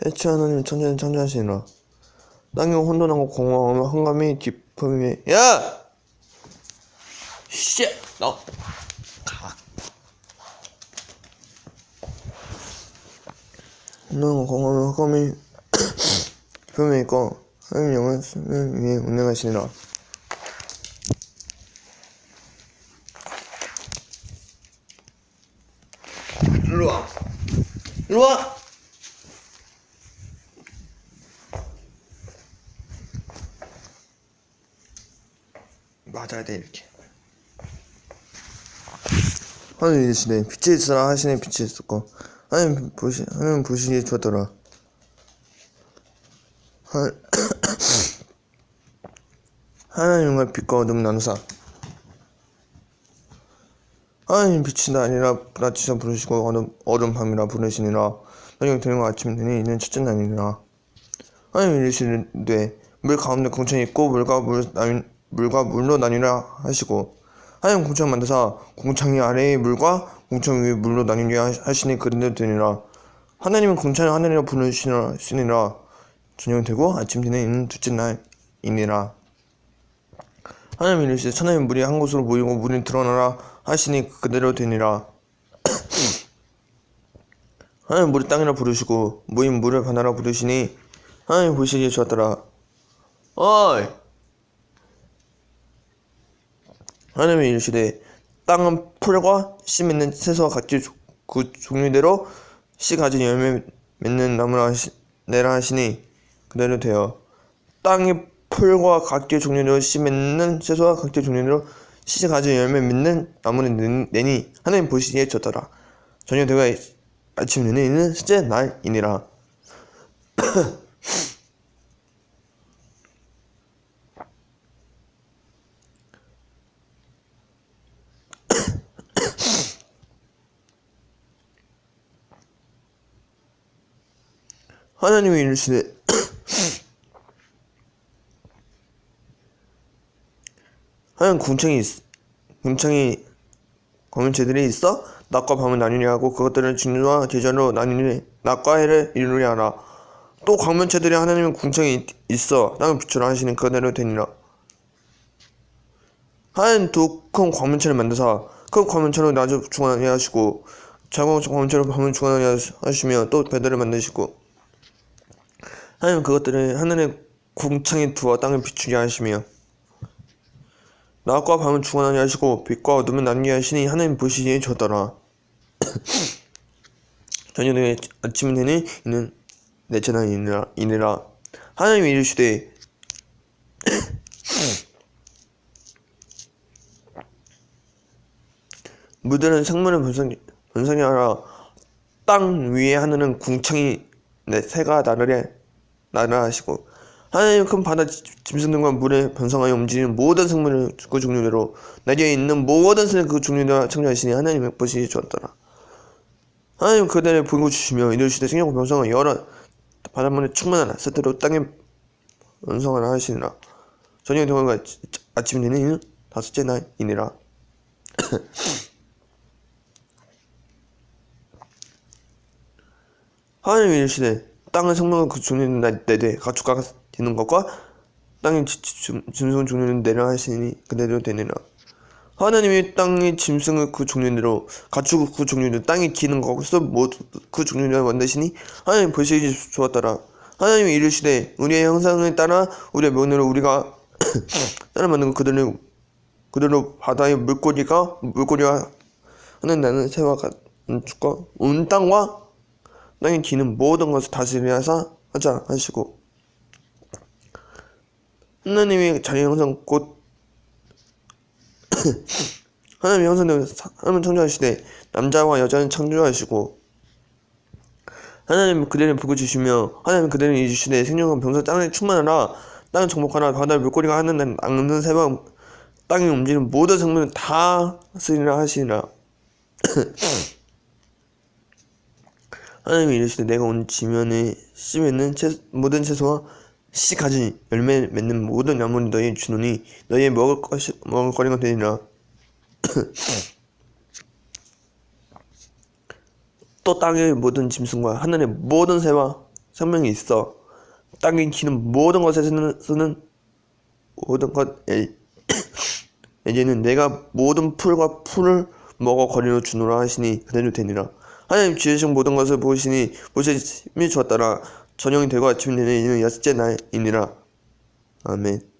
대체 하나님 천재는 창조하시니라 땅이 혼돈하고 공허하며 한감이 깊음이 야! 씨! 너! 혼돈하고 공허하며 한감이 깊음이 있고 하나님 수면 위에 운행하시니라. 일로와. 일로와 맞아야 돼 이렇게. 하나님 이르시되 빛이 있으라 하시니 빛이 있었고. 하나님 보시 하나님 보시기에 좋았더라. 하, 하나님과 빛과 어둠 나누사. 하나님 빛이다 아니라 낮이사 부르시고 어둠, 어둠 밤이라 부르시니라. 너희 되는 아침 되니 이는 첫째 날이니라. 하나님 이르시되 물 가운데 공천이 있고 물과 물 나뉘, 물과 물로 나뉘라 하시고 하나님 공창 만드사 공창이 아래의 물과 공창 위의 물로 나뉘게 하- 하시니 그런대로 되니라. 하나님은 공창을 하늘이라 부르시니라. 저녁이 되고 아침 되는 이는 둘째 날이니라. 하나님 이르시되 천하의 물이 한 곳으로 모이고 물이 드러나라 하시니 그대로 되니라. 하나님 물이 땅이라 부르시고 모인 물을 바다라 부르시니 하나님 보시기에 좋았더라. 어이 하나님이 이르시되 땅은 풀과 씨 맺는 채소와 각기 조- 그 종류대로 씨 가진 열매 맺는 나무라 하시, 내라 하시니 그대로 되어 땅이 풀과 각기 종류대로 씨 맺는 채소와 각기 종류대로 씨 가진 열매 맺는 나무를 내- 내니 하나님 보시기에 좋더라. 저녁 되가 아침 내내 이는 셋째 날이니라 하나님이 이르시되 하얀 궁창이 있, 궁창이 검은채들이 있어? 낮과 밤을 나뉘게 하고 그것들을 진주와 계절로 나뉘니 낮과 해를 이루리 하라. 또 광면체들이 하나님의 궁창이 있- 있어 땅을 비추라 하시니 그대로 되니라. 하얀 두 큰 광면체를 만드사 큰 광면체로 낮을 중하게 하시고 작은 광면체로 밤을 중하게 하시며 또 배들을 만드시고 하나님 그것들을 하늘의 궁창에 두어 땅을 비추게 하시며 낮과 밤을 중하게 하시고 빛과 어둠을 나뉘게 하시니 하나님 보시기에 좋더라. 저녁에 아침 되니 이는 넷째 날이니라 이니라 하나님이 이르시되 물들은 생물을 번성히, 번성히 땅 위에 하늘은 궁창이 내 새가 나르래 나라 하시고. 하나님 큰 바다 지- 짐승들과 물에 번성하여 움직이는 모든 생물을 그 종류대로 내게 있는 모든 생그 종류대로 창조하시니 하나님의 보시기 좋았더라. 하나님 그대를 보고 주시며 이르시되 생명과 번성을 여러 바닷물에 충만하라. 세태로 땅에 번성하라 하시니라. 저녁에 동안과 아침 되는 다섯째 날이니라. 하나님 이르시되 땅은 그 종류는 내되 가축과 되는 것과 땅의 짐승 종류는 내려 하시니 그대로 되니라. 하나님이 땅의 짐승의 그 종류대로 가축 그 종류대로 땅에 기는 것에서 모두 그 종류대로 만드시니 하나님 보시기 좋았더라. 하나님이 이르시되 우리의 형상을 따라 우리의 면으로 우리가 따라 만든 그들을 그대로 바다의 물고기가 물고기와 하는 나는 새와 같은 축과 온 땅과 땅에 기는 모든 것을 다스리하사 하자 하시고. 하나님의 자기 형상 곧 하나님의 형상대로 하나님 창조하시되 남자와 여자는 창조하시고 하나님 그대를 보고 주시며 하나님 그대를 이주시되 생명과 병사 땅에 충만하라. 땅을 정복하라. 바다의 물고기가 하는 날 낚는 새와 땅에 움직이는 모든 생물은 다 쓰리라 하시니라 하나님이 이르시되 내가 온 지면에 씨 맺는 채, 모든 채소와 씨 가진 열매 맺는 모든 나무를 너희에 주노니 너희의 먹을 것이 먹을 거리가 되리라 또 땅의 모든 짐승과 하늘의 모든 새와 생명이 있어. 땅에 기는 모든 것에서는 서는 모든 것에 이제는 내가 모든 풀과 풀을 먹어 거리로 주노라 하시니 그대로 되니라. 하나님 지으신 모든 것을 보시니 보시니 좋았더라. 저녁이 되고 아침이 되니 이는 여섯째 날이니라. 아멘.